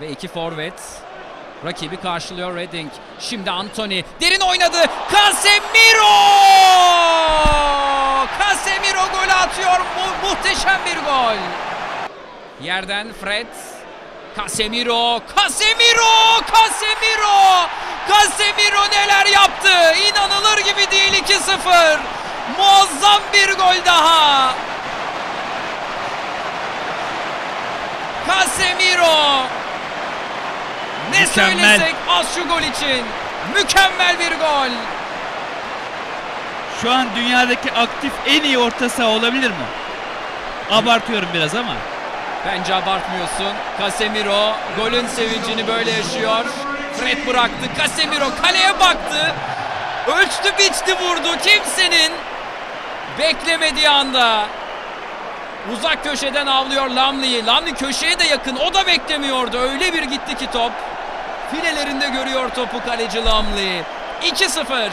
Ve iki forvet. Rakibi karşılıyor Redding. Şimdi Anthony. Derin oynadı. Casemiro! Casemiro gol atıyor. Mu- muhteşem bir gol. Yerden Fred. Casemiro. Casemiro! Casemiro! Casemiro neler yaptı? İnanılır gibi değil 2-0. Muazzam bir gol daha. Casemiro. Mükemmel. söylesek az şu gol için. Mükemmel bir gol. Şu an dünyadaki aktif en iyi orta saha olabilir mi? Abartıyorum biraz ama. Bence abartmıyorsun. Casemiro golün sevincini böyle yaşıyor. Fred bıraktı. Casemiro kaleye baktı. Ölçtü biçti vurdu. Kimsenin beklemediği anda uzak köşeden avlıyor Lamli'yi. Lamli köşeye de yakın. O da beklemiyordu. Öyle bir gitti ki top. Filelerinde görüyor topu kaleci Lamli. 2-0.